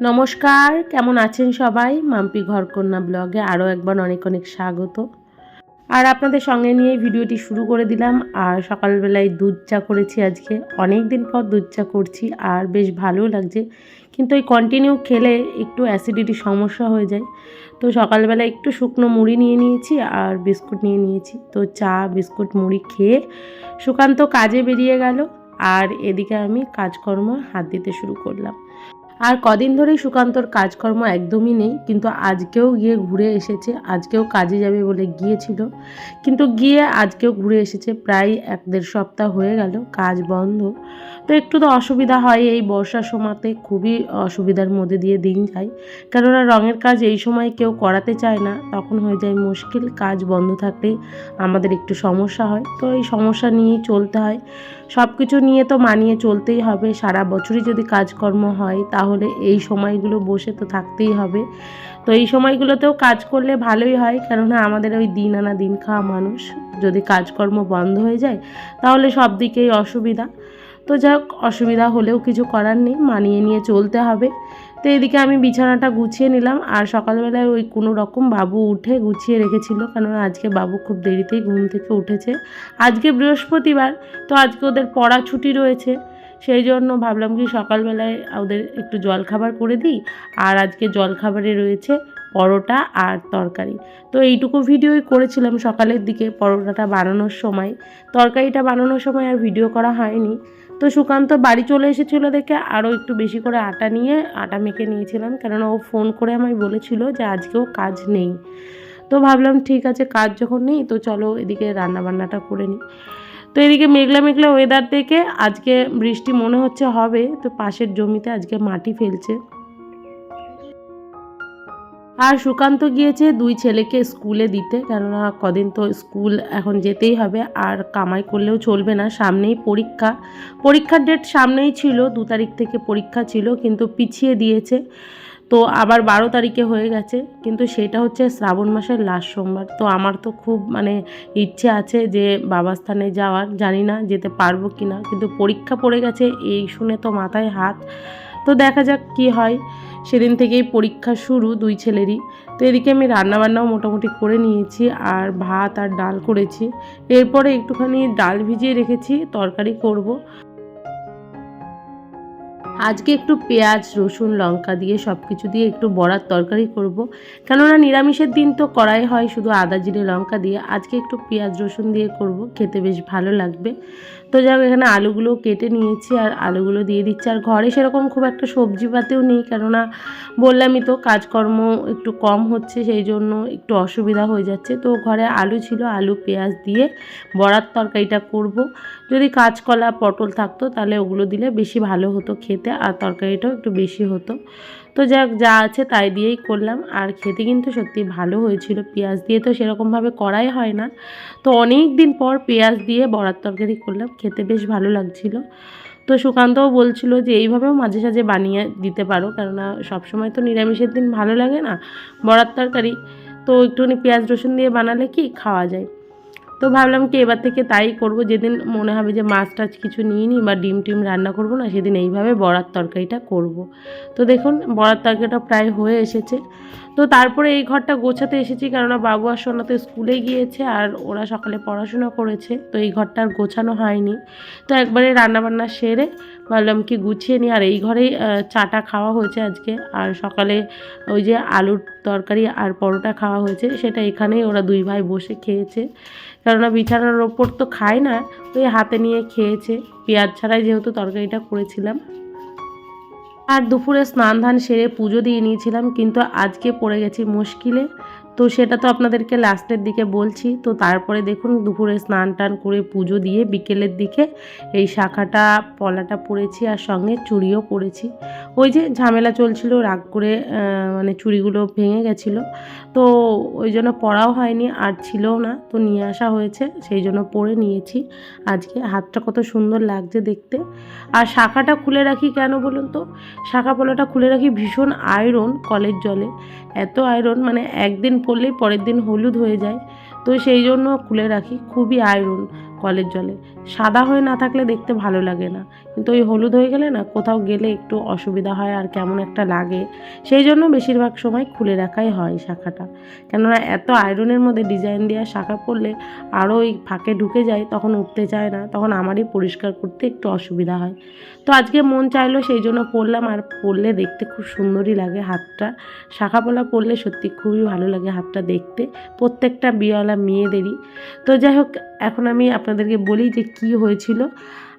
নমস্কার, কেমন আছেন সবাই? মাম্পি ঘরকন্যা ব্লগে আরও একবার অনেক অনেক স্বাগত। আর আপনাদের সঙ্গে নিয়ে ভিডিওটি শুরু করে দিলাম। আর সকালবেলায় দুধ চা করেছি আজকে। অনেক দিন পর দুধ চা করছি আর বেশ ভালোও লাগছে। কিন্তু ওই কন্টিনিউ খেলে একটু অ্যাসিডিটি সমস্যা হয়ে যায়। তো সকালবেলা একটু শুকনো মুড়ি নিয়ে নিয়েছি আর বিস্কুট নিয়ে নিয়েছি। তো চা, বিস্কুট, মুড়ি খেয়ে সুকান্ত কাজে বেরিয়ে গেল। আর এদিকে আমি কাজকর্ম হাত দিতে শুরু করলাম। আর কদিন ধরেই সুকান্তর কাজকর্ম একদমই নেই, কিন্তু আজকেও গিয়ে ঘুরে এসেছে, আজকেও কাজে যাবে বলে গিয়েছিল। কিন্তু গিয়ে আজকেও ঘুরে এসেছে, প্রায় এক দেড় সপ্তাহ হয়ে গেল, কাজ বন্ধ। তো একটু তো অসুবিধা হয়, এই বর্ষার সময়তে খুবই অসুবিধার মধ্যে দিয়ে দিন যায়। কেননা রঙের কাজ এই সময় কেউ করাতে চায় না, তখন হয়ে যায় মুশকিল, কাজ বন্ধ থাকলেই আমাদের একটু সমস্যা হয়। তো এই সমস্যা নিয়েই চলতে হয়। সব কিছু নিয়ে তো মানিয়ে চলতেই হবে, সারা বছরই যদি কাজকর্ম হয়, তাহলে এই সময়গুলো বসে তো থাকতেই হবে। তো এই সময়গুলোতেও কাজ করলে ভালোই হয়, কেননা আমাদের ওই দিন আনা দিন খাওয়া মানুষ। যদি কাজকর্ম বন্ধ হয়ে যায়, তাহলে সব দিকেই অসুবিধা। তো যাই হোক অসুবিধা হলেও কিছু করার নেই, মানিয়ে নিয়ে চলতে হবে। তো এদিকে আমি বিছানাটা গুছিয়ে নিলাম, আর সকালবেলায় ওই কোনো রকম বাবু উঠে গুছিয়ে রেখেছিল, কেননা আজকে বাবু খুব দেরিতেই ঘুম থেকে উঠেছে। আজকে বৃহস্পতিবার, তো আজকে ওদের পড়া ছুটি রয়েছে। সেই জন্য ভাবলাম কি সকালবেলায় ওদের একটু জলখাবার করে দিই। আর আজকে জলখাবারে রয়েছে পরোটা আর তরকারি। তো এইটুকু ভিডিওই করেছিলাম সকালের দিকে পরোটাটা বানানোর সময়। তরকারিটা বানানোর সময় আর ভিডিও করা হয়নি। তো সুকান্ত বাড়ি চলে এসেছিল দেখে আরও একটু বেশি করে আটা নিয়ে আটা মেখে নিয়েছিলাম। কেননা ও ফোন করে আমায় বলেছিল যে আজকেও কাজ নেই। তো ভাবলাম ঠিক আছে, কাজ যখন নেই তো চলো এদিকে রান্নাবান্নাটা করে নিই। তো এদিকে মেঘলা মেঘলা ওয়েদার দেখে আজকে বৃষ্টি মনে হচ্ছে হবে, তো পাশের জমিতে আজকে মাটি ফেলছে। আর সুকান্ত গিয়েছে দুই ছেলেকে স্কুলে দিতে, কেননা কদিন তো স্কুল এখন যেতেই হবে, আর কামাই করলেও চলবে না, সামনেই পরীক্ষা। পরীক্ষার ডেট সামনেই ছিল, দু তারিখ থেকে পরীক্ষা ছিল, কিন্তু পিছিয়ে দিয়েছে। তো আবার বারো তারিখে হয়ে গেছে, কিন্তু সেটা হচ্ছে শ্রাবণ মাসের লাস্ট সোমবার। তো আমার তো খুব মানে ইচ্ছে আছে যে বাবা স্থানে যাওয়ার, জানি না যেতে পারব কি না কিন্তু পরীক্ষা পড়ে গেছে, এই শুনে তো মাথায় হাত। তো দেখা যাক কি হয়। সেদিন থেকেই পরীক্ষা শুরু দুই ছেলেরই। তো এদিকে আমি রান্নাবান্নাও মোটামুটি করে নিয়েছি, আর ভাত আর ডাল করেছি। এরপরে একটুখানি ডাল ভিজিয়ে রেখেছি, তরকারি করব। আজকে একটু পেঁয়াজ, রসুন, লঙ্কা দিয়ে সব কিছু দিয়ে একটু বড়ার তরকারি করব। কেননা নিরামিষের দিন তো করাই হয়, শুধু আদা, জিরে, লঙ্কা দিয়ে। আজকে একটু পেঁয়াজ, রসুন দিয়ে করব, খেতে বেশ ভালো লাগবে। তো যাই এখানে আলুগুলো কেটে নিয়েছি আর আলুগুলো দিয়ে দিচ্ছি। আর ঘরে সেরকম খুব একটা সবজি পাতেও নেই, কেননা বললামই তো কাজকর্ম একটু কম হচ্ছে, সেই জন্য একটু অসুবিধা হয়ে যাচ্ছে। তো ঘরে আলু ছিল, আলু, পেঁয়াজ দিয়ে বড়ার তরকারিটা করব। যদি কাঁচকলা, পটল থাকতো, তাহলে ওগুলো দিলে বেশি ভালো হতো খেতে আর তরকারিটাও একটু বেশি হতো। তো যাক, যা আছে তাই দিয়েই করলাম। আর খেতে কিন্তু সত্যি ভালো হয়েছিল। পেঁয়াজ দিয়ে তো সেরকমভাবে করাই হয় না। তো অনেক দিন পর পেঁয়াজ দিয়ে বড়ার তরকারি করলাম। খেতে বেশ ভালো লাগছিল। তো সুকান্তও বলছিল যে, এইভাবেও মাঝে সাঝে বানিয়ে দিতে পারো। কেননা সবসময় তো নিরামিষের দিন ভালো লাগে না বড়ার তরকারি। তো একটুখানি পেঁয়াজ রসুন দিয়ে বানালে কি খাওয়া যায়? তো ভাবলাম কি এবার থেকে তাই করব, যেদিন মনে হবে যে মাছ টাছ কিছু নিয়ে নিই বা ডিম টিম রান্না করব না, সেদিন এইভাবে বড়ার তরকারিটা করব। তো দেখুন, বড়ার তরকারিটা প্রায় হয়ে এসেছে। তো তারপরে এই ঘরটা গোছাতে এসেছি, কেননা বাবু আর সোনা তো স্কুলে গিয়েছে আর ওরা সকালে পড়াশোনা করেছে, তো এই ঘরটা আর গোছানো হয়নি। তো একবারে রান্নাবান্না সেরে ভাবলাম কি গুছিয়ে নিই। আর এই ঘরেই চাটা খাওয়া হয়েছে আজকে। আর সকালে ওই যে আলুর তরকারি আর পরোটা খাওয়া হয়েছে, সেটা এখানেই ওরা দুই ভাই বসে খেয়েছে। কেননা বিছানার ওপর তো খায় না ওই হাতে নিয়ে খেয়েছে। পেঁয়াজ ছাড়াই যেহেতু তরকারিটা করেছিলাম। আর দুপুরে স্নান ধান সেরে পুজো দিয়ে নিয়েছিলাম, কিন্তু আজকে পড়ে গেছি মুশকিলে। তো সেটা তো আপনাদেরকে লাস্টের দিকে বলছি। তো তারপরে দেখুন, দুপুরে স্নান টান করে পুজো দিয়ে বিকেলের দিকে এই শাখাটা, পলাটা পরেছি আর সঙ্গে চুড়িও পরেছি। ওই যে ঝামেলা চলছিল, রাগ করে মানে চুড়িগুলো ভেঙে গেছিল। তো ওই জন্য পরাও হয়নি, আর ছিলও না। তো নিয়ে আসা হয়েছে, সেই জন্য পরে নিয়েছি। আজকে হাতটা কত সুন্দর লাগছে দেখতে। আর শাখাটা খুলে রাখি কেন বলুন তো? শাখা পলাটা খুলে রাখি ভীষণ আয়রন কলের জলে। এত আয়রন মানে একদিন পরলেই পরের দিন হলুদ হয়ে যায়। তো সেই জন্য খুলে রাখি, খুবই আয়রন কলের জলে। সাদা হয়ে না থাকলে দেখতে ভালো লাগে না। কিন্তু ওই হলুদ হয়ে গেলে না কোথাও গেলে একটু অসুবিধা হয় আর কেমন একটা লাগে। সেই জন্য বেশিরভাগ সময় খুলে রাখাই হয় শাখাটা। কেননা এত আয়রনের মধ্যে ডিজাইন দেওয়া শাখা পরলে আরও ওই ফাঁকে ঢুকে যায়, তখন উঠতে চায় না, তখন আমারই পরিষ্কার করতে একটু অসুবিধা হয়। তো আজকে মন চাইলো সেই জন্য পরলাম আর পরলে দেখতে খুব সুন্দরই লাগে হাতটা। শাখা পলা পরলে সত্যি খুবই ভালো লাগে হাতটা দেখতে, প্রত্যেকটা বিয়েওয়ালা মেয়েদেরই। তো যাই হোক, এখন আমি আপনাদেরকে বলি যে কি হয়েছিল।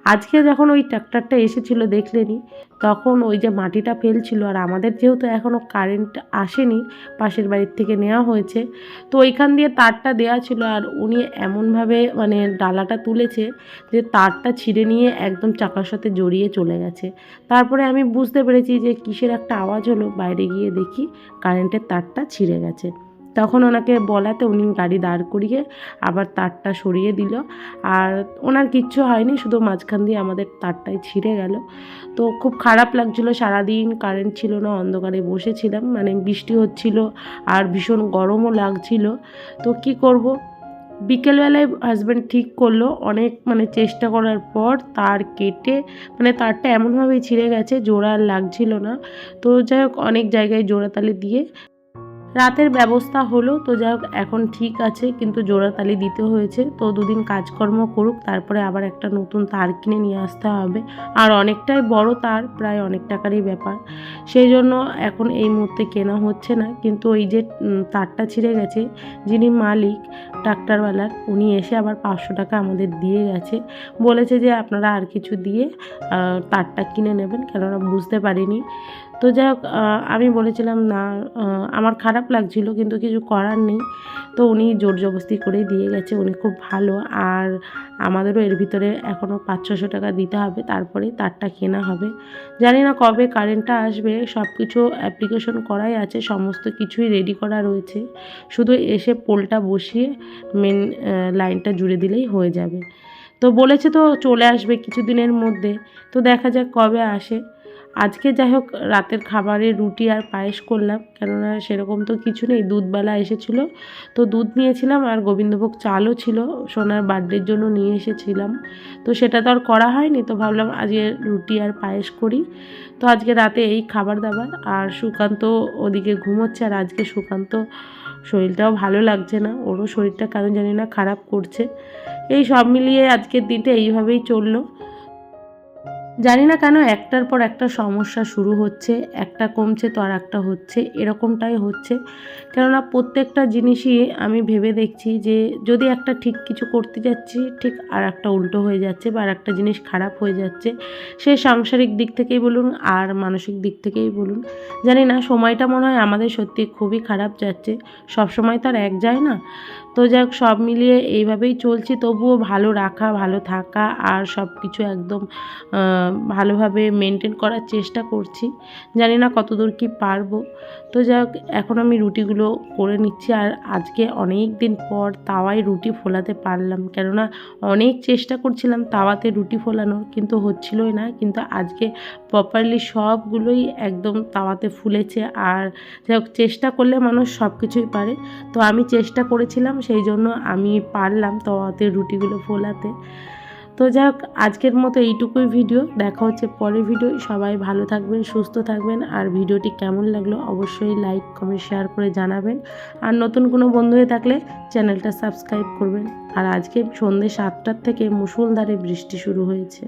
আজকে যখন ওই ট্র্যাক্টরটা এসেছিল দেখলেনি, তখন ওই যে মাটিটা ফেলছিল আর আমাদের যেহেতু এখনও কারেন্ট আসেনি পাশের বাড়ির থেকে নেওয়া হয়েছে, তো ওইখান দিয়ে তারটা দেওয়া ছিল আর উনি এমনভাবে মানে ডালাটা তুলেছে যে তারটা ছিঁড়ে নিয়ে একদম চাকার সাথে জড়িয়ে চলে গেছে। তারপরে আমি বুঝতে পেরেছি যে কিসের একটা আওয়াজ হলো, বাইরে গিয়ে দেখি কারেন্টের তারটা ছিঁড়ে গেছে। তখন ওনাকে বলাতে উনি গাড়ি দাঁড় করিয়ে আবার তারটা সরিয়ে দিল। আর ওনার কিচ্ছু হয়নি, শুধু মাঝখান দিয়ে আমাদের তারটাই ছিঁড়ে গেল। তো খুব খারাপ লাগছিল, সারাদিন কারেন্ট ছিল না, অন্ধকারে বসেছিলাম মানে বৃষ্টি হচ্ছিল আর ভীষণ গরমও লাগছিল। তো কি করব? বিকেলবেলায় হাজব্যান্ড ঠিক করল, অনেক মানে চেষ্টা করার পর তার কেটে মানে তারটা এমনভাবেই ছিঁড়ে গেছে, জোড়া লাগছিল না। তো যাই হোক, অনেক জায়গায় জোড়াতালি দিয়ে রাতের ব্যবস্থা হলো, তো যাই হোক, এখন ঠিক আছে, কিন্তু জোড়াতালি দিতে হয়েছে। তো দুদিন কাজকর্ম করুক, তারপরে আবার একটা নতুন তার কিনে নিয়ে আসতে হবে। আর অনেকটাই বড় তার, প্রায় অনেক টাকারই ব্যাপার। সেই জন্য এখন এই মুহূর্তে কেনা হচ্ছে না, কিন্তু ওই যে তারটা ছিঁড়ে গেছে, যিনি মালিক, ডাক্তারওয়ালার, উনি এসে আবার পাঁচশো টাকা আমাদের দিয়ে গেছে। বলেছে যে আপনারা আর কিছু দিয়ে তারটা কিনে নেবেন, কেননা বুঝতে পারিনি। তো যাই হোক আমি বলেছিলাম না আমার খারাপ লাগছিল কিন্তু কিছু করার নেই। তো উনি জোর জবস্তি করেই দিয়ে গেছে, উনি খুব ভালো। আর আমাদেরও এর ভিতরে এখনও পাঁচ ছশো টাকা দিতে হবে, তারপরে তারটা কেনা হবে। জানি না কবে কারেন্টটা আসবে সব কিছু অ্যাপ্লিকেশন করাই আছে, সমস্ত কিছুই রেডি করা রয়েছে। শুধু এসে পোলটা বসিয়ে মেন লাইনটা জুড়ে দিলেই হয়ে যাবে। তো বলেছে তো চলে আসবে কিছুদিনের মধ্যে। তো দেখা যাক কবে আসে। আজকে যাই হোক, রাতের খাবারে রুটি আর পায়েস করলাম। কেননা সেরকম তো কিছু নেই দুধবেলা এসেছিল। তো দুধ নিয়েছিলাম আর গোবিন্দভোগ চালও ছিল, সোনার বার্থডের জন্য নিয়ে এসেছিলাম। তো সেটা তো আর করা হয়নি, তো ভাবলাম আজকে রুটি আর পায়েস করি। তো আজকে রাতে এই খাবার দাবার, আর সুকান্ত ওদিকে ঘুমোচ্ছে, আর আজকে সুকান্ত শরীরটাও ভালো লাগছে না। ওরও শরীরটা কেন জানি না খারাপ করছে। এই সব মিলিয়ে আজকের দিনটা এইভাবেই চলল। জানি না কেন একটার পর একটা সমস্যা শুরু হচ্ছে, একটা কমছে তো আর একটা হচ্ছে, এরকমটাই হচ্ছে। কেননা প্রত্যেকটা জিনিসই আমি ভেবে দেখছি যে যদি একটা ঠিক কিছু করতে যাচ্ছি, ঠিক আর একটা উল্টো হয়ে যাচ্ছে বা আর একটা জিনিস খারাপ হয়ে যাচ্ছে, সে সাংসারিক দিক থেকেই বলুন আর মানসিক দিক থেকেই বলুন। জানি না, সময়টা মনে হয় আমাদের সত্যি খুবই খারাপ যাচ্ছে। সব সময় তো আর এক যায় না। তো যাক, সব মিলিয়ে এইভাবেই চলছি, তবুও ভালো রাখা, ভালো থাকা আর সব কিছু একদম ভালোভাবে মেনটেন করার চেষ্টা করছি। জানি না কতদূর কি পারব। তো যাক, এখন আমি রুটিগুলো করে নিচ্ছি। আর আজকে অনেক দিন পর তাওয়ায় রুটি ফোলাতে পারলাম। কেননা অনেক চেষ্টা করছিলাম তাওয়াতে রুটি ফোলানোর, কিন্তু হচ্ছিলই না। কিন্তু আজকে প্রপারলি সবগুলোই একদম তাওয়াতে ফুলেছে। আর যাই হোক চেষ্টা করলে মানুষ সব কিছুই পারে। তো আমি চেষ্টা করেছিলাম, সেই জন্য আমি পারলাম তাওয়াতে রুটিগুলো ফোলাতে। তো যাই হোক আজকের মতো এইটুকুই ভিডিও দেখা হচ্ছে পরের ভিডিও সবাই ভালো থাকবেন, সুস্থ থাকবেন। আর ভিডিওটি কেমন লাগল অবশ্যই লাইক কমেন্ট শেয়ার করে জানাবেন। আর নতুন কোনো বন্ধু হয়ে থাকলে চ্যানেলটা সাবস্ক্রাইব করবেন। আর আজকে সন্ধ্যে সাতটার থেকে মুসুলধারে বৃষ্টি শুরু হয়েছে।